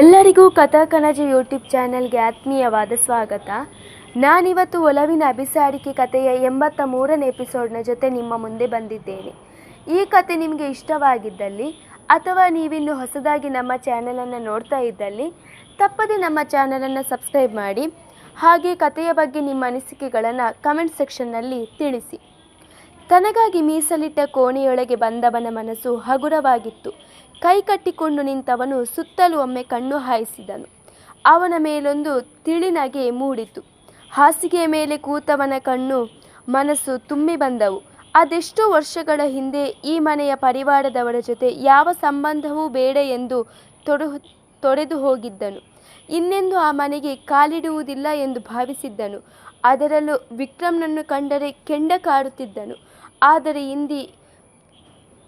ಎಲ್ಲರಿಗೂ ಕಥಾ ಕನಜ ಯೂಟ್ಯೂಬ್ ಚಾನೆಲ್ಗೆ ಆತ್ಮೀಯವಾದ ಸ್ವಾಗತ. ನಾನಿವತ್ತು ಒಲವಿನ ಅಭಿಸಾರಿಕೆ ಕಥೆಯ ಎಂಬತ್ತ ಮೂರನೇ ಎಪಿಸೋಡ್ನ ಜೊತೆ ನಿಮ್ಮ ಮುಂದೆ ಬಂದಿದ್ದೇನೆ. ಈ ಕತೆ ನಿಮಗೆ ಇಷ್ಟವಾಗಿದ್ದಲ್ಲಿ ಅಥವಾ ನೀವಿನ್ನು ಹೊಸದಾಗಿ ನಮ್ಮ ಚಾನಲನ್ನು ನೋಡ್ತಾ ಇದ್ದಲ್ಲಿ, ತಪ್ಪದೆ ನಮ್ಮ ಚಾನಲನ್ನು ಸಬ್ಸ್ಕ್ರೈಬ್ ಮಾಡಿ, ಹಾಗೆ ಕಥೆಯ ಬಗ್ಗೆ ನಿಮ್ಮ ಅನಿಸಿಕೆಗಳನ್ನು ಕಮೆಂಟ್ ಸೆಕ್ಷನ್ನಲ್ಲಿ ತಿಳಿಸಿ. ತನಗಾಗಿ ಮೀಸಲಿಟ್ಟ ಕೋಣೆಯೊಳಗೆ ಬಂದವನ ಮನಸ್ಸು ಹಗುರವಾಗಿತ್ತು. ಕೈ ಕಟ್ಟಿಕೊಂಡು ನಿಂತವನು ಸುತ್ತಲೂ ಒಮ್ಮೆ ಕಣ್ಣು ಹಾಯಿಸಿದನು. ಅವನ ಮೇಲೊಂದು ತಿಳಿನಗೆ ಮೂಡಿತು. ಹಾಸಿಗೆಯ ಮೇಲೆ ಕೂತವನ ಕಣ್ಣು, ಮನಸ್ಸು ತುಂಬಿ ಬಂದವು. ಅದೆಷ್ಟೋ ವರ್ಷಗಳ ಹಿಂದೆ ಈ ಮನೆಯ ಪರಿವಾರದವರ ಜೊತೆ ಯಾವ ಸಂಬಂಧವೂ ಬೇಡ ಎಂದು ತೊಡು, ತೊಡೆದು ಹೋಗಿದ್ದನು. ಇನ್ನೆಂದು ಆ ಮನೆಗೆ ಕಾಲಿಡುವುದಿಲ್ಲ ಎಂದು ಭಾವಿಸಿದ್ದನು. ಅದರಲ್ಲೂ ವಿಕ್ರಮ್ನನ್ನು ಕಂಡರೆ ಕೆಂಡ ಕಾಡುತ್ತಿದ್ದನು. ಆದರೆ ಇಂದಿ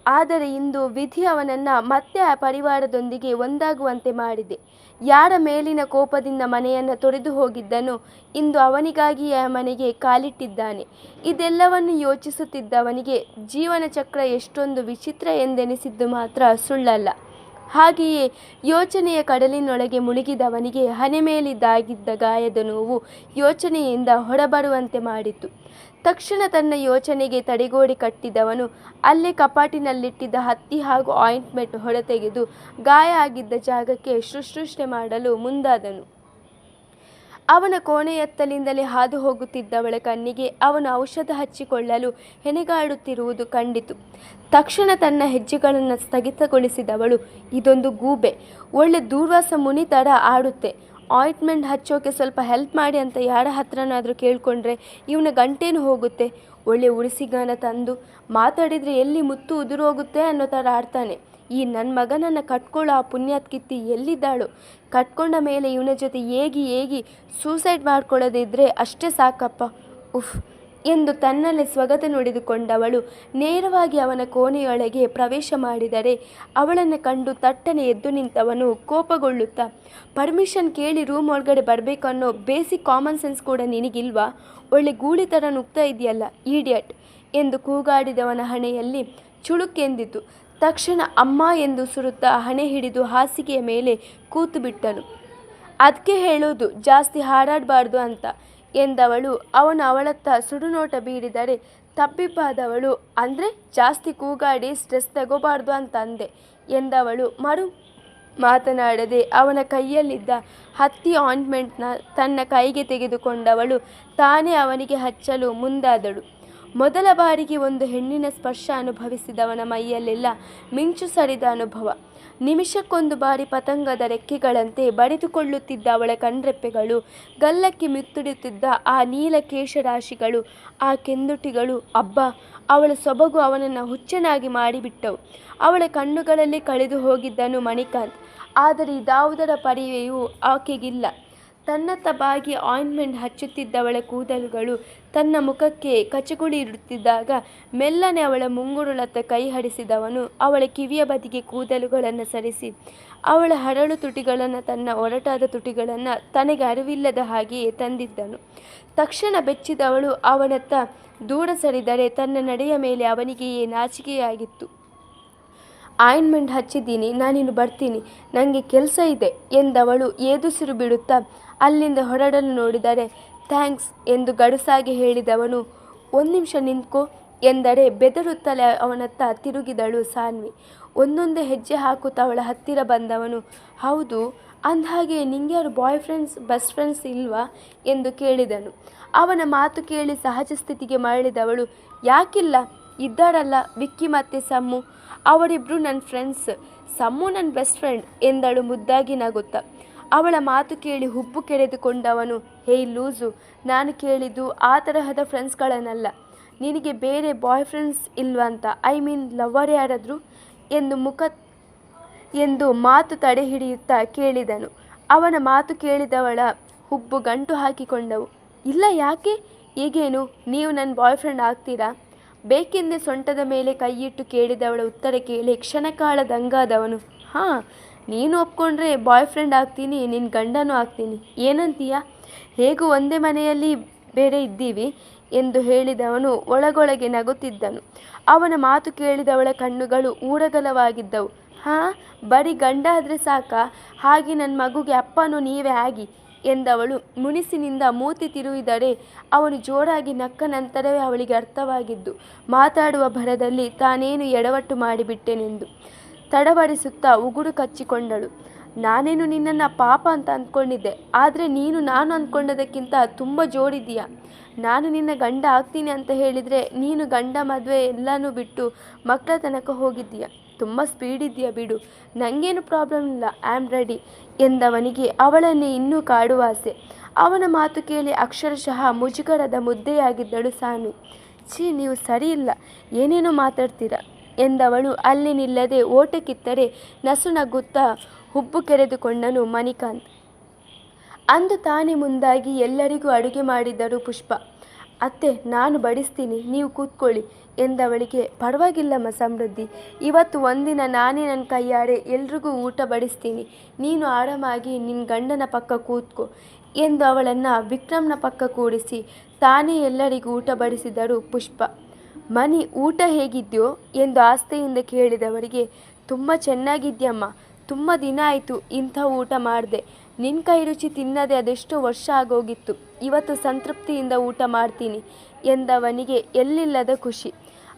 ಆದರೆ ಇಂದು ವಿಧಿ ಅವನನ್ನು ಮತ್ತೆ ಆ ಪರಿವಾರದೊಂದಿಗೆ ಒಂದಾಗುವಂತೆ ಮಾಡಿದೆ. ಯಾರ ಮೇಲಿನ ಕೋಪದಿಂದ ಮನೆಯನ್ನು ತೊರೆದು ಹೋಗಿದ್ದನೋ ಇಂದು ಅವನಿಗಾಗಿ ಆ ಮನೆಗೆ ಕಾಲಿಟ್ಟಿದ್ದಾನೆ. ಇದೆಲ್ಲವನ್ನು ಯೋಚಿಸುತ್ತಿದ್ದವನಿಗೆ ಜೀವನ ಚಕ್ರ ಎಷ್ಟೊಂದು ವಿಚಿತ್ರ ಎಂದೆನಿಸಿದ್ದು ಮಾತ್ರ ಸುಳ್ಳಲ್ಲ. ಹಾಗೆಯೇ ಯೋಚನೆಯ ಕಡಲಿನೊಳಗೆ ಮುಳುಗಿದವನಿಗೆ ಹನೆ ಮೇಲಿದ್ದಾಗಿದ್ದ ಗಾಯದ ನೋವು ಯೋಚನೆಯಿಂದ ಹೊರಬರುವಂತೆ ಮಾಡಿತು. ತಕ್ಷಣ ತನ್ನ ಯೋಚನೆಗೆ ತಡೆಗೋಡೆ ಕಟ್ಟಿದವನು ಅಲ್ಲೇ ಕಪಾಟಿನಲ್ಲಿಟ್ಟಿದ್ದ ಹತ್ತಿ ಹಾಗೂ ಆಯಿಂಟ್ಮೆಂಟ್ ಹೊರತೆಗೆದು ಗಾಯ ಆಗಿದ್ದ ಜಾಗಕ್ಕೆ ಶುಶ್ರೂಷೆ ಮಾಡಲು ಮುಂದಾದನು. ಅವನ ಕೋಣೆಯತ್ತಲಿಂದಲೇ ಹಾದು ಹೋಗುತ್ತಿದ್ದವಳ ಕಣ್ಣಿಗೆ ಅವನು ಔಷಧ ಹಚ್ಚಿಕೊಳ್ಳಲು ಹೆಣೆಗಾಡುತ್ತಿರುವುದು ಕಂಡಿತು. ತಕ್ಷಣ ತನ್ನ ಹೆಜ್ಜೆಗಳನ್ನು ಸ್ಥಗಿತಗೊಳಿಸಿದವಳು, ಇದೊಂದು ಗೂಬೆ. ಒಳ್ಳೆ ದೂರ್ವಾಸ ಮುನಿ ಥರ ಆಡುತ್ತೆ. ಆಯಿಂಟ್ಮೆಂಟ್ ಹಚ್ಚೋಕೆ ಸ್ವಲ್ಪ ಹೆಲ್ಪ್ ಮಾಡಿ ಅಂತ ಯಾರ ಹತ್ರನಾದರೂ ಕೇಳಿಕೊಂಡ್ರೆ ಇವನ ಗಂಟೇನು ಹೋಗುತ್ತೆ. ಒಳ್ಳೆ ಉಳಿಸಿಗಾನ ತಂದು ಮಾತಾಡಿದರೆ ಎಲ್ಲಿ ಮುತ್ತು ಉದುರೋಗುತ್ತೆ ಅನ್ನೋ ಥರ ಆಡ್ತಾನೆ. ಈ ನನ್ನ ಮಗನನ್ನು ಕಟ್ಕೊಳ್ಳೋ ಆ ಪುಣ್ಯಾತ್ಕಿತ್ತಿ ಎಲ್ಲಿದ್ದಾಳು? ಕಟ್ಕೊಂಡ ಮೇಲೆ ಇವನ ಜೊತೆ ಏಗಿ ಏಗಿ ಸೂಸೈಡ್ ಮಾಡ್ಕೊಳ್ಳೋದಿದ್ರೆ ಅಷ್ಟೇ ಸಾಕಪ್ಪ. ಉಫ್. ಎಂದು ತನ್ನಲ್ಲೇ ಸ್ವಗತ ನುಡಿದುಕೊಂಡವಳು ನೇರವಾಗಿ ಅವನ ಕೋಣೆಯೊಳಗೆ ಪ್ರವೇಶ ಮಾಡಿದರೆ ಅವಳನ್ನು ಕಂಡು ತಟ್ಟನೆ ಎದ್ದು ನಿಂತವನು ಕೋಪಗೊಳ್ಳುತ್ತಾ. ಪರ್ಮಿಷನ್ ಕೇಳಿ ರೂಮ್ ಒಳಗಡೆ ಬರಬೇಕು ಅನ್ನೋ ಬೇಸಿಕ್ ಕಾಮನ್ ಸೆನ್ಸ್ ಕೂಡ ನಿನಗಿಲ್ವಾ? ಒಳ್ಳೆ ಗೂಳಿ ಥರ ನುಗ್ತಾ ಇದೆಯಲ್ಲ, ಈಡಿಯಟ್, ಎಂದು ಕೂಗಾಡಿದವನ ಹಣೆಯಲ್ಲಿ ಚುಳುಕೆಂದಿತು ತಕ್ಷಣ ಅಮ್ಮ ಎಂದು ಸುರುತ್ತಾ ಹಣೆ ಹಿಡಿದು ಹಾಸಿಗೆಯ ಮೇಲೆ ಕೂತು ಬಿಟ್ಟನು. ಅದಕ್ಕೆ ಹೇಳೋದು ಜಾಸ್ತಿ ಹಾರಾಡಬಾರ್ದು ಅಂತ. ಎಂದವಳು. ಅವನು ಅವಳತ್ತ ಸುಡುನೋಟ ಬೀಡಿದರೆ ತಪ್ಪಿಪ್ಪಾದವಳು ಅಂದರೆ ಜಾಸ್ತಿ ಕೂಗಾಡಿ ಸ್ಟ್ರೆಸ್ ತಗೋಬಾರ್ದು ಅಂತ ಅಂದೆ ಎಂದವಳು. ಮರು ಮಾತನಾಡದೆ ಅವನ ಕೈಯಲ್ಲಿದ್ದ ಹತ್ತಿ ಆಯಿಂಟ್ಮೆಂಟ್ನ ತನ್ನ ಕೈಗೆ ತೆಗೆದುಕೊಂಡವಳು. ತಾನೇ ಅವನಿಗೆ ಹಚ್ಚಲು ಮುಂದಾದಳು. ಮೊದಲ ಬಾರಿಗೆ ಒಂದು ಹೆಣ್ಣಿನ ಸ್ಪರ್ಶ ಅನುಭವಿಸಿದವನ ಮೈಯಲ್ಲೆಲ್ಲ ಮಿಂಚು ಸರಿದ ಅನುಭವ. ನಿಮಿಷಕ್ಕೊಂದು ಬಾರಿ ಪತಂಗದ ರೆಕ್ಕೆಗಳಂತೆ ಬಡಿದುಕೊಳ್ಳುತ್ತಿದ್ದ ಅವಳ ಕಣ್ರೆಪ್ಪೆಗಳು, ಗಲ್ಲಕ್ಕೆ ಮಿತ್ತುಡುತ್ತಿದ್ದ ಆ ನೀಲ ಕೇಶರಾಶಿಗಳು, ಆ ಕೆಂದುಟಿಗಳು, ಅಬ್ಬ, ಅವಳ ಸೊಬಗು ಅವನನ್ನು ಹುಚ್ಚನಾಗಿ ಮಾಡಿಬಿಟ್ಟವು. ಅವಳ ಕಣ್ಣುಗಳಲ್ಲಿ ಕಳೆದು ಹೋಗಿದ್ದನು ಮಣಿಕಾಂತ್. ಆದರೆ ಇದಾವುದರ ಪರಿವೆಯೂ ಆಕೆಗಿಲ್ಲ. ತನ್ನತ್ತ ಬಾಗಿ ಆಯಿಂಟ್ಮೆಂಟ್ ಹಚ್ಚುತ್ತಿದ್ದವಳ ಕೂದಲುಗಳು ತನ್ನ ಮುಖಕ್ಕೆ ಕಚಗುಳಿ ಇಡುತ್ತಿದ್ದಾಗ ಮೆಲ್ಲನೆ ಅವಳ ಮುಂಗುರುಳತ್ತ ಕೈ ಹಡಿಸಿದವನು ಅವಳ ಕಿವಿಯ ಬದಿಗೆ ಕೂದಲುಗಳನ್ನು ಸರಿಸಿ. ಅವಳ ಹರಳು ತುಟಿಗಳನ್ನು ತನ್ನ ಒರಟಾದ ತುಟಿಗಳನ್ನು ತನಗೆ ಅರಿವಿಲ್ಲದ ಹಾಗೆಯೇ ತಂದಿದ್ದನು. ತಕ್ಷಣ ಬೆಚ್ಚಿದವಳು ಅವನತ್ತ ದೂರ ಸರಿದರೆ ತನ್ನ ನಡೆಯ ಮೇಲೆ ಅವನಿಗೆಯೇ ನಾಚಿಕೆಯಾಗಿತ್ತು. ಆಯಿಂಟ್ಮೆಂಟ್ ಹಚ್ಚಿದ್ದೀನಿ, ನಾನಿನ್ನು ಬರ್ತೀನಿ ನನಗೆ ಕೆಲಸ ಇದೆ ಎಂದವಳು ಏದುಸಿರು ಬಿಡುತ್ತಾ ಅಲ್ಲಿಂದ ಹೊರಡಲು ನೋಡಿದರೆ, ಥ್ಯಾಂಕ್ಸ್ ಎಂದು ಗಡುಸಾಗಿ ಹೇಳಿದವನು, ಒಂದು ನಿಮಿಷ ನಿಂತ್ಕೊ ಎಂದರೆ ಬೆದರುತ್ತಲೇ ಅವನತ್ತ ತಿರುಗಿದಳು ಸಾನ್ವಿ. ಒಂದೊಂದೇ ಹೆಜ್ಜೆ ಹಾಕುತ್ತಾ ಅವಳ ಹತ್ತಿರ ಬಂದವನು, ಹೌದು, ಅಂದಹಾಗೆ ನಿಂಗ್ಯಾರು ಬಾಯ್ ಫ್ರೆಂಡ್ಸ್ ಬೆಸ್ಟ್ ಫ್ರೆಂಡ್ಸ್ ಇಲ್ವಾ? ಎಂದು ಕೇಳಿದನು. ಅವನ ಮಾತು ಕೇಳಿ ಸಹಜ ಸ್ಥಿತಿಗೆ ಮರಳಿದವಳು, ಯಾಕಿಲ್ಲ, ಇದ್ದಾರಲ್ಲ ವಿಕ್ಕಿ ಮತ್ತೆ ಸಮ್ಮು. ಅವರಿಬ್ಬರು ನನ್ನ ಫ್ರೆಂಡ್ಸ್, ಸಮ್ಮು ನನ್ನ ಬೆಸ್ಟ್ ಫ್ರೆಂಡ್ ಎಂದಳು ಮುದ್ದಾಗಿ ನಗುತ್ತಾ. ಅವಳ ಮಾತು ಕೇಳಿ ಹುಬ್ಬು ಕೆರೆದುಕೊಂಡವನು ಹೇಯ್ ಲೂಸು, ನಾನು ಕೇಳಿದ್ದು ಆ ತರಹದ ಫ್ರೆಂಡ್ಸ್ಗಳನ್ನಲ್ಲ. ನಿನಗೆ ಬೇರೆ ಬಾಯ್ ಫ್ರೆಂಡ್ಸ್ ಇಲ್ವಂತ, ಐ ಮೀನ್ ಲವರ್ ಯಾರಾದರೂ? ಎಂದು ಮುಖ, ಎಂದು ಮಾತು ತಡೆ ಹಿಡಿಯುತ್ತಾ ಕೇಳಿದನು. ಅವನ ಮಾತು ಕೇಳಿದವಳ ಹುಬ್ಬು ಗಂಟು ಹಾಕಿಕೊಂಡವು. ಇಲ್ಲ ಯಾಕೆ? ಈಗೇನು ನೀವು ನನ್ನ ಬಾಯ್ ಫ್ರೆಂಡ್ ಆಗ್ತೀರಾ? ಬೇಕೆಂದೇ ಸೊಂಟದ ಮೇಲೆ ಕೈಯಿಟ್ಟು ಕೇಳಿದವಳ ಉತ್ತರ ಕೇಳಿ ಕ್ಷಣಕಾಲ ದಂಗಾದವನು. ಹಾಂ ನೀನು ಒಪ್ಕೊಂಡ್ರೆ ಬಾಯ್ ಫ್ರೆಂಡ್ ಆಗ್ತೀನಿ ನಿನ್ನ ಗಂಡನೂ ಆಗ್ತೀನಿ. ಏನಂತೀಯ? ಹೇಗೂ ಒಂದೇ ಮನೆಯಲ್ಲಿ ಬೇರೆ ಇದ್ದೀವಿ ಎಂದು ಹೇಳಿದವನು ಒಳಗೊಳಗೆ ನಗುತ್ತಿದ್ದನು. ಅವನ ಮಾತು ಕೇಳಿದವಳ ಕಣ್ಣುಗಳು ಊಡಗಲವಾಗಿದ್ದವು ಹಾಂ, ಬರೀ ಗಂಡ ಆದರೆ ಸಾಕಾ? ಹಾಗೆ ನನ್ನ ಮಗುಗೆ ಅಪ್ಪನೂ ನೀವೇ ಆಗಿ ಎಂದವಳು ಮುನಿಸಿನಿಂದ ಮೂತಿ ತಿರುವಿದರೆ ಅವನು ಜೋರಾಗಿ ನಕ್ಕ ನಂತರವೇ ಅವಳಿಗೆ ಅರ್ಥವಾಗಿದ್ದು, ಮಾತಾಡುವ ಭರದಲ್ಲಿ ತಾನೇನು ಎಡವಟ್ಟು ಮಾಡಿಬಿಟ್ಟೆನೆಂದು. ತಡಬಡಿಸುತ್ತಾ ಉಗುರು ಕಚ್ಚಿಕೊಂಡಳು. ನಾನೇನು ನಿನ್ನನ್ನು ಪಾಪ ಅಂತ ಅಂದ್ಕೊಂಡಿದ್ದೆ, ಆದರೆ ನೀನು ನಾನು ಅಂದ್ಕೊಂಡದಕ್ಕಿಂತ ತುಂಬ ಜೋಡಿದೀಯ ನಾನು ನಿನ್ನ ಗಂಡ ಆಗ್ತೀನಿ ಅಂತ ಹೇಳಿದರೆ ನೀನು ಗಂಡ ಮದುವೆ ಎಲ್ಲನೂ ಬಿಟ್ಟು ಮಕ್ಕಳ ತನಕ ಹೋಗಿದ್ದೀಯ. ತುಂಬ ಸ್ಪೀಡ್ ಇದೆಯಾ ಬಿಡು. ನನಗೇನು ಪ್ರಾಬ್ಲಮ್ ಇಲ್ಲ ಐ ಆಮ್ ರೆಡಿ ಎಂದವನಿಗೆ ಅವಳನ್ನೇ ಇನ್ನೂ ಕಾಡುವ ಆಸೆ. ಅವನ ಮಾತು ಕೇಳಿ ಅಕ್ಷರಶಃ ಮುಜುಗರದ ಮುದ್ದೆಯಾಗಿದ್ದಳು ಸಾನು. ಛೀ, ನೀವು ಸರಿ ಇಲ್ಲ. ಏನೇನೋ ಮಾತಾಡ್ತೀರ? ಎಂದವಳು. ಅಲ್ಲಿ ನಿಲ್ಲದೆ ಓಟಕ್ಕಿತ್ತರೆ ನಸುನಗುತ್ತಾ ಹುಬ್ಬು ಕೆರೆದುಕೊಂಡನು ಮಣಿಕಾಂತ್. ಅಂದು ತಾನೇ ಮುಂದಾಗಿ ಎಲ್ಲರಿಗೂ ಅಡುಗೆ ಮಾಡಿದ್ದರು ಪುಷ್ಪ. ಅತ್ತೆ, ನಾನು ಬಡಿಸ್ತೀನಿ, ನೀವು ಕೂತ್ಕೊಳ್ಳಿ ಎಂದವಳಿಗೆ. ಪರವಾಗಿಲ್ಲಮ್ಮ ಸಮೃದ್ಧಿ, ಇವತ್ತು ಒಂದಿನ ನಾನೇ ನನ್ನ ಕೈಯಾರೆ ಎಲ್ರಿಗೂ ಊಟ ಬಡಿಸ್ತೀನಿ. ನೀನು ಆರಾಮಾಗಿ ನಿನ್ನ ಗಂಡನ ಪಕ್ಕ ಕೂತ್ಕೋ ಎಂದು ಅವಳನ್ನು ವಿಕ್ರಮ್ನ ಪಕ್ಕ ಕೂಡಿಸಿ ತಾನೇ ಎಲ್ಲರಿಗೂ ಊಟ ಬಡಿಸಿದರು ಪುಷ್ಪ. ಮನಿ ಊಟ ಹೇಗಿದ್ಯೋ ಎಂದು ಆಸ್ತೆಯಿಂದ ಕೇಳಿದವರಿಗೆ, ತುಂಬ ಚೆನ್ನಾಗಿದ್ಯಮ್ಮ, ತುಂಬ ದಿನ ಆಯಿತು ಇಂಥ ಊಟ ಮಾಡಿದೆ. ನಿನ್ನ ಕೈ ರುಚಿ ತಿನ್ನದೆ ಅದೆಷ್ಟೋ ವರ್ಷ ಆಗೋಗಿತ್ತು. ಇವತ್ತು ಸಂತೃಪ್ತಿಯಿಂದ ಊಟ ಮಾಡ್ತೀನಿ ಎಂದವನಿಗೆ ಎಲ್ಲಿಲ್ಲದ ಖುಷಿ.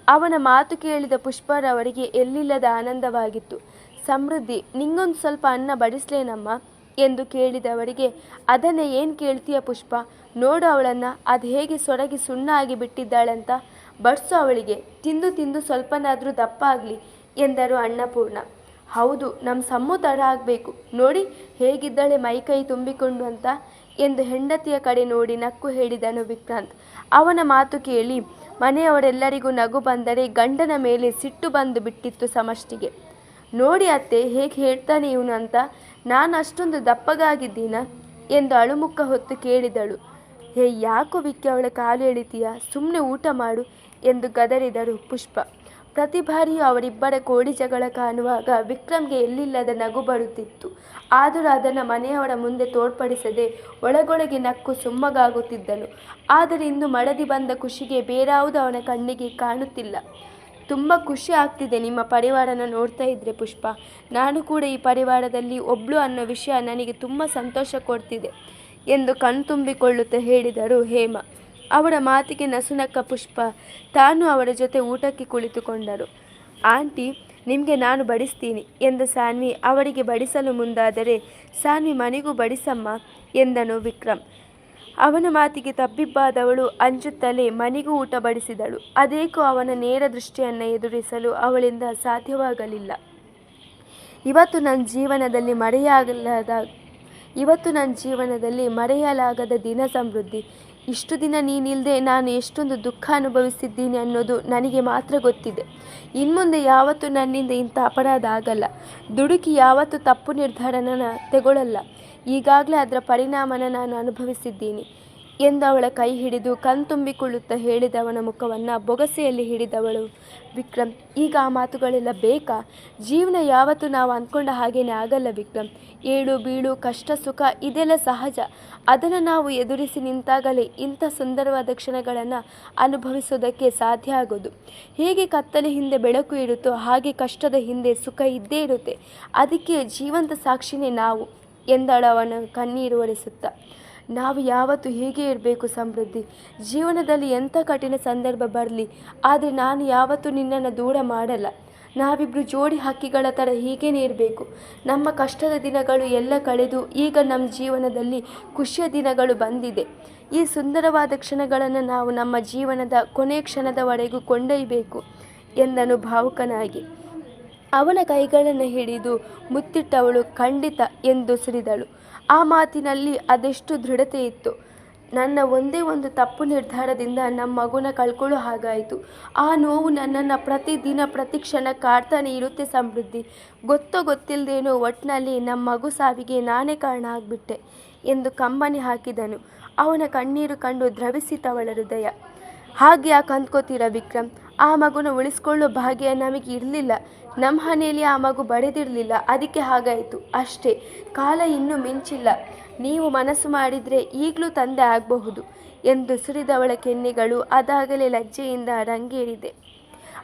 ಅವನ ಮಾತು ಕೇಳಿದ ಪುಷ್ಪರವರಿಗೆ ಎಲ್ಲಿಲ್ಲದ ಆನಂದವಾಗಿತ್ತು. ಸಮೃದ್ಧಿ, ನಿಂಗೊಂದು ಸ್ವಲ್ಪ ಅನ್ನ ಬಡಿಸ್ಲೇನಮ್ಮ ಎಂದು ಕೇಳಿದವರಿಗೆ, ಅದನ್ನೇ ಏನು ಕೇಳ್ತೀಯ ಪುಷ್ಪ? ನೋಡು ಅವಳನ್ನು, ಅದು ಹೇಗೆ ಸೊರಗಿ ಸುಣ್ಣ ಆಗಿ ಬಿಟ್ಟಿದ್ದಾಳಂತ. ಬಡ್ಸು ಅವಳಿಗೆ, ತಿಂದು ತಿಂದು ಸ್ವಲ್ಪನಾದರೂ ದಪ್ಪ ಆಗಲಿ, ಎಂದರು ಅನ್ನಪೂರ್ಣ. ಹೌದು ನಮ್ಮ ಸಮ್ಮು ತಡ ಆಗಬೇಕು. ನೋಡಿ, ಹೇಗಿದ್ದಾಳೆ ಮೈಕೈ ತುಂಬಿಕೊಂಡು ಅಂತ, ಎಂದು ಹೆಂಡತಿಯ ಕಡೆ ನೋಡಿ ನಕ್ಕು ಹೇಳಿದನು ವಿಕ್ರಾಂತ್. ಅವನ ಮಾತು ಕೇಳಿ ಮನೆಯವರೆಲ್ಲರಿಗೂ ನಗು ಬಂದರೆ ಗಂಡನ ಮೇಲೆ ಸಿಟ್ಟು ಬಂದು ಬಿಟ್ಟಿತ್ತು ಸಮಷ್ಟಿಗೆ. ನೋಡಿ ಅತ್ತೆ, ಹೇಗೆ ಹೇಳ್ತಾನೆ ಇವನು ಅಂತ, ನಾನು ಅಷ್ಟೊಂದು ದಪ್ಪಗಾಗಿದ್ದೀನ? ಎಂದು ಅಳುಮುಖ ಹೊತ್ತು ಕೇಳಿದಳು. ಹೇ, ಯಾಕೋ ವಿಕ್ಕಿ ಅವಳ ಕಾಲು ಎಳಿತೀಯ? ಸುಮ್ಮನೆ ಊಟ ಮಾಡು ಎಂದು ಗದರಿದರು. ಪುಷ್ಪ ಪ್ರತಿ ಬಾರಿಯೂ ಅವರಿಬ್ಬರ ಕೋಡಿ ಜಗಳ ಕಾಣುವಾಗ ವಿಕ್ರಮ್ಗೆ ಎಲ್ಲಿಲ್ಲದ ನಗು ಬರುತ್ತಿತ್ತು. ಆದರೂ ಅದನ್ನು ಮನೆಯವರ ಮುಂದೆ ತೋರ್ಪಡಿಸದೆ ಒಳಗೊಳಗೆ ನಕ್ಕು ಸುಮ್ಮಗಾಗುತ್ತಿದ್ದನು ಆದರೆ ಇಂದು ಮಡದಿ ಬಂದ ಖುಷಿಗೆ ಬೇರಾವುದು ಅವನ ಕಣ್ಣಿಗೆ ಕಾಣುತ್ತಿಲ್ಲ. ತುಂಬ ಖುಷಿ ಆಗ್ತಿದೆ ನಿಮ್ಮ ಪರಿವಾರನ ನೋಡ್ತಾ ಇದ್ದರೆ ಪುಷ್ಪ. ನಾನು ಕೂಡ ಈ ಪರಿವಾರದಲ್ಲಿ ಒಬ್ಳು ಅನ್ನೋ ವಿಷಯ ನನಗೆ ತುಂಬ ಸಂತೋಷ ಕೊಡ್ತಿದೆ ಎಂದು ಕಣ್ತುಂಬಿಕೊಳ್ಳುತ್ತಾ ಹೇಳಿದರು ಹೇಮ. ಅವರ ಮಾತಿಗೆ ನಸುನಕ್ಕ ಪುಷ್ಪ. ತಾನು ಅವರ ಜೊತೆ ಊಟಕ್ಕೆ ಕುಳಿತುಕೊಂಡರು. ಆಂಟಿ, ನಿಮಗೆ ನಾನು ಬಡಿಸ್ತೀನಿ ಎಂದ ಸಾನ್ವಿ. ಅವರಿಗೆ ಬಡಿಸಲು ಮುಂದಾದರೆ ಸಾನ್ವಿ ಮನೆಗೂ ಬಡಿಸಮ್ಮ ಎಂದನು ವಿಕ್ರಮ್. ಅವನ ಮಾತಿಗೆ ತಬ್ಬಿಬ್ಬಾದವಳು ಅಂಜುತ್ತಲೇ ಮನೆಗೂ ಊಟ ಬಡಿಸಿದಳು. ಅದೇಕೋ ಅವನ ನೇರ ದೃಷ್ಟಿಯನ್ನು ಎದುರಿಸಲು ಅವಳಿಂದ ಸಾಧ್ಯವಾಗಲಿಲ್ಲ. ಇವತ್ತು ನನ್ನ ಜೀವನದಲ್ಲಿ ಮರೆಯಾಗಲಾದ ಇವತ್ತು ನನ್ನ ಜೀವನದಲ್ಲಿ ಮರೆಯಲಾಗದ ದಿನ ಸಮೃದ್ಧಿ. ಇಷ್ಟು ದಿನ ನೀನಿಲ್ಲದೆ ನಾನು ಎಷ್ಟೊಂದು ದುಃಖ ಅನುಭವಿಸಿದ್ದೀನಿ ಅನ್ನೋದು ನನಗೆ ಮಾತ್ರ ಗೊತ್ತಿದೆ. ಇನ್ಮುಂದೆ ಯಾವತ್ತೂ ನನ್ನಿಂದ ಇಂಥ ಅಪರಾಧ ಆಗಲ್ಲ. ದುಡುಕಿ ಯಾವತ್ತೂ ತಪ್ಪು ನಿರ್ಧಾರನ ತೆಗೊಳ್ಳಲ್ಲ ಈಗಾಗಲೇ ಅದರ ಪರಿಣಾಮನ ನಾನು ಅನುಭವಿಸಿದ್ದೀನಿ. ಎಂದು ಅವಳ ಕೈ ಹಿಡಿದು ಕಣ್ತುಂಬಿಕೊಳ್ಳುತ್ತಾ ಹೇಳಿದವನ ಮುಖವನ್ನು ಬೊಗಸೆಯಲ್ಲಿ ಹಿಡಿದವಳು. ವಿಕ್ರಮ್, ಈಗ ಆ ಮಾತುಗಳೆಲ್ಲ ಬೇಕಾ? ಜೀವನ ಯಾವತ್ತೂ ನಾವು ಅಂದ್ಕೊಂಡ ಹಾಗೇನೆ ಆಗಲ್ಲ ವಿಕ್ರಮ್. ಏಳು, ಬೀಳು, ಕಷ್ಟ, ಸುಖ ಇದೆಲ್ಲ ಸಹಜ. ಅದನ್ನು ನಾವು ಎದುರಿಸಿ ನಿಂತಾಗಲೇ ಇಂಥ ಸುಂದರವಾದ ಕ್ಷಣಗಳನ್ನು ಅನುಭವಿಸೋದಕ್ಕೆ ಸಾಧ್ಯ ಆಗೋದು. ಹೇಗೆ ಕತ್ತಲೆ ಹಿಂದೆ ಬೆಳಕು ಇರುತ್ತೋ ಹಾಗೆ ಕಷ್ಟದ ಹಿಂದೆ ಸುಖ ಇದ್ದೇ ಇರುತ್ತೆ. ಅದಕ್ಕೆ ಜೀವಂತ ಸಾಕ್ಷಿನೇ ನಾವು ಎಂದಳವನ ಕಣ್ಣೀರು ಒರೆಸುತ್ತಾ. ನಾವು ಯಾವತ್ತೂ ಹೀಗೆ ಇರಬೇಕು ಸಮೃದ್ಧಿ. ಜೀವನದಲ್ಲಿ ಎಂಥ ಕಠಿಣ ಸಂದರ್ಭ ಬರಲಿ, ಆದರೆ ನಾನು ಯಾವತ್ತೂ ನಿನ್ನನ್ನು ದೂರ ಮಾಡಲ್ಲ. ನಾವಿಬ್ಬರು ಜೋಡಿ ಹಕ್ಕಿಗಳ ಥರ ಹೀಗೇನೇ ಇರಬೇಕು. ನಮ್ಮ ಕಷ್ಟದ ದಿನಗಳು ಎಲ್ಲ ಕಳೆದು ಈಗ ನಮ್ಮ ಜೀವನದಲ್ಲಿ ಖುಷಿಯ ದಿನಗಳು ಬಂದಿದೆ. ಈ ಸುಂದರವಾದ ಕ್ಷಣಗಳನ್ನು ನಾವು ನಮ್ಮ ಜೀವನದ ಕೊನೆ ಕ್ಷಣದವರೆಗೂ ಕೊಂಡೊಯ್ಯಬೇಕು ಎಂದನು ಭಾವುಕನಾಗಿ. ಅವನ ಕೈಗಳನ್ನು ಹಿಡಿದು ಮುತ್ತಿಟ್ಟವಳು ಖಂಡಿತ ಎಂದು ಸುರಿದಳು ಆ ಮಾತಿನಲ್ಲಿ ಅದೆಷ್ಟು ದೃಢತೆ ಇತ್ತು. ನನ್ನ ಒಂದೇ ಒಂದು ತಪ್ಪು ನಿರ್ಧಾರದಿಂದ ನಮ್ಮ ಮಗುನ ಕಳ್ಕೊಳ್ಳೋ ಹಾಗಾಯಿತು. ಆ ನೋವು ನನ್ನನ್ನು ಪ್ರತಿದಿನ, ಪ್ರತಿ ಕ್ಷಣ ಕಾಡ್ತಾನೆ ಇರುತ್ತೆ ಸಮೃದ್ಧಿ. ಗೊತ್ತೋ ಗೊತ್ತಿಲ್ಲದೇನೋ ಒಟ್ಟಿನಲ್ಲಿ ನಮ್ಮ ಮಗು ಸಾವಿಗೆ ನಾನೇ ಕಾರಣ ಆಗಿಬಿಟ್ಟೆ ಎಂದು ಕಂಬನಿ ಹಾಕಿದನು. ಅವನ ಕಣ್ಣೀರು ಕಂಡು ದ್ರವಿಸಿತವಳ ಹೃದಯ. ಹಾಗೆ ಯಾಕೆ ಅಂದ್ಕೋತೀರ ವಿಕ್ರಮ್? ಆ ಮಗುನ ಉಳಿಸ್ಕೊಳ್ಳೋ ಭಾಗ್ಯ ನಮಗೆ ಇರಲಿಲ್ಲ. ನಮ್ಮ ಮನೆಯಲ್ಲಿ ಆ ಮಗು ಬಡಿದಿರಲಿಲ್ಲ. ಅದಕ್ಕೆ ಹಾಗಾಯಿತು. ಅಷ್ಟೇ. ಕಾಲ ಇನ್ನೂ ಮಿಂಚಿಲ್ಲ. ನೀವು ಮನಸ್ಸು ಮಾಡಿದರೆ ಈಗಲೂ ತಂದೆ ಆಗಬಹುದು ಎಂದು ಸುರಿದವಳ ಕೆನ್ನೆಗಳು ಅದಾಗಲೇ ಲಜ್ಜೆಯಿಂದ ರಂಗೇರಿದೆ.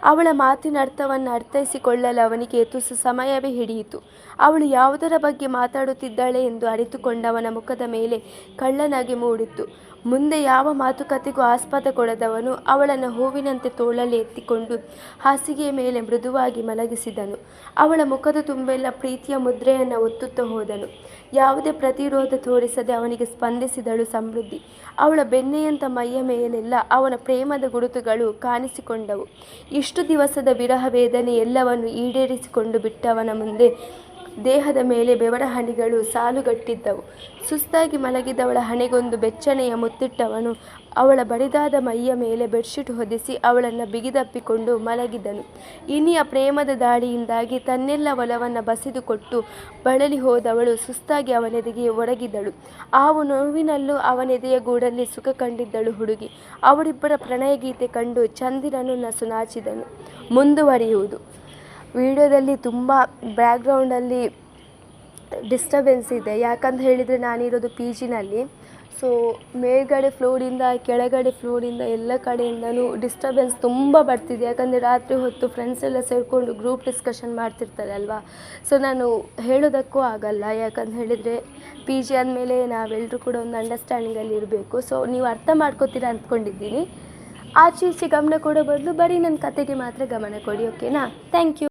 ಅವಳ ಮಾತಿನ ಅರ್ಥವನ್ನು ಅರ್ಥೈಸಿಕೊಳ್ಳಲು ಅವನಿಗೆ ತುಸು ಸಮಯವೇ ಹಿಡಿಯಿತು. ಅವಳು ಯಾವುದರ ಬಗ್ಗೆ ಮಾತಾಡುತ್ತಿದ್ದಾಳೆ ಎಂದು ಅರಿತುಕೊಂಡವನ ಮುಖದ ಮೇಲೆ ಕಳ್ಳನಾಗಿ ಮೂಡಿತ್ತು. ಮುಂದೆ ಯಾವ ಮಾತುಕತೆಗೂ ಆಸ್ಪದ ಕೊಡದವನು ಅವಳನ್ನು ಹೂವಿನಂತೆ ತೋಳಲ್ಲಿ ಎತ್ತಿಕೊಂಡು ಹಾಸಿಗೆಯ ಮೇಲೆ ಮೃದುವಾಗಿ ಮಲಗಿಸಿದನು. ಅವಳ ಮುಖದ ತುಂಬೆಲ್ಲ ಪ್ರೀತಿಯ ಮುದ್ರೆಯನ್ನು ಒತ್ತುತ್ತಾ ಹೋದನು. ಯಾವುದೇ ಪ್ರತಿರೋಧ ತೋರಿಸದೆ ಅವನಿಗೆ ಸ್ಪಂದಿಸಿದಳು ಸಮೃದ್ಧಿ. ಅವಳ ಬೆಣ್ಣೆಯಂಥ ಮೈಯ ಮೇಲೆಲ್ಲ ಅವನ ಪ್ರೇಮದ ಗುರುತುಗಳು ಕಾಣಿಸಿಕೊಂಡವು. ಇಷ್ಟು ದಿವಸದ ವಿರಹ ವೇದನೆ ಎಲ್ಲವನ್ನು ಈಡೇರಿಸಿಕೊಂಡು ಬಿಟ್ಟವನ ಮುಂದೆ ದೇಹದ ಮೇಲೆ ಬೆವರ ಹನಿಗಳು ಸಾಲುಗಟ್ಟಿದ್ದವು. ಸುಸ್ತಾಗಿ ಮಲಗಿದವಳ ಹಣೆಗೊಂದು ಬೆಚ್ಚನೆಯ ಮುತ್ತಿಟ್ಟವನು ಅವಳ ಬಡಿದಾದ ಮೈಯ ಮೇಲೆ ಬೆಡ್ಶೀಟ್ ಹೊದಿಸಿ ಅವಳನ್ನು ಬಿಗಿದಪ್ಪಿಕೊಂಡು ಮಲಗಿದನು. ಇನಿಯ ಪ್ರೇಮದ ದಾಳಿಯಿಂದಾಗಿ ತನ್ನೆಲ್ಲ ಒಲವನ್ನು ಬಸಿದುಕೊಟ್ಟು ಬಳಲಿ ಹೋದವಳು ಸುಸ್ತಾಗಿ ಅವನೆದೆಗೆ ಒರಗಿದಳು ಆವು ನೋವಿನಲ್ಲೂ ಅವನೆದೆಯ ಗೂಡಲ್ಲಿ ಸುಖ ಕಂಡಿದ್ದಳು ಹುಡುಗಿ. ಅವಳಿಬ್ಬರ ಪ್ರಣಯ ಗೀತೆ ಕಂಡು ಚಂದಿರನು ನಸು ನಾಚಿದನು ಮುಂದುವರಿಯುವುದು. ವಿಡಿಯೋದಲ್ಲಿ ತುಂಬ ಬ್ಯಾಕ್ಗ್ರೌಂಡಲ್ಲಿ ಡಿಸ್ಟರ್ಬೆನ್ಸ್ ಇದೆ. ಯಾಕಂತ ಹೇಳಿದರೆ ನಾನಿರೋದು ಪಿ ಜಿನಲ್ಲಿ. ಸೊ ಮೇಲ್ಗಡೆ ಫ್ಲೋರಿಂದ, ಕೆಳಗಡೆ ಫ್ಲೋರಿಂದ ಎಲ್ಲ ಕಡೆಯಿಂದಲೂ ಡಿಸ್ಟರ್ಬೆನ್ಸ್ ತುಂಬ ಬರ್ತಿದೆ. ಯಾಕಂದರೆ ರಾತ್ರಿ ಹೊತ್ತು ಫ್ರೆಂಡ್ಸ್ ಎಲ್ಲ ಸೇರಿಕೊಂಡು ಗ್ರೂಪ್ ಡಿಸ್ಕಷನ್ ಮಾಡ್ತಿರ್ತಾರೆ ಅಲ್ವಾ? ಸೊ ನಾನು ಹೇಳೋದಕ್ಕೂ ಆಗಲ್ಲ. ಯಾಕಂತ ಹೇಳಿದರೆ ಪಿ ಜಿ ಅಂದಮೇಲೆ ನಾವೆಲ್ಲರೂ ಕೂಡ ಒಂದು ಅಂಡರ್ಸ್ಟ್ಯಾಂಡಿಂಗಲ್ಲಿ ಇರಬೇಕು. ಸೊ ನೀವು ಅರ್ಥ ಮಾಡ್ಕೋತೀರ ಅಂದ್ಕೊಂಡಿದ್ದೀನಿ. ಆಚೆ ಈಚೆ ಗಮನ ಕೊಡೋ ಬದಲು ಬರೀ ನನ್ನ ಕತೆಗೆ ಮಾತ್ರ ಗಮನ ಕೊಡಿ ಓಕೆನಾ ಥ್ಯಾಂಕ್ ಯು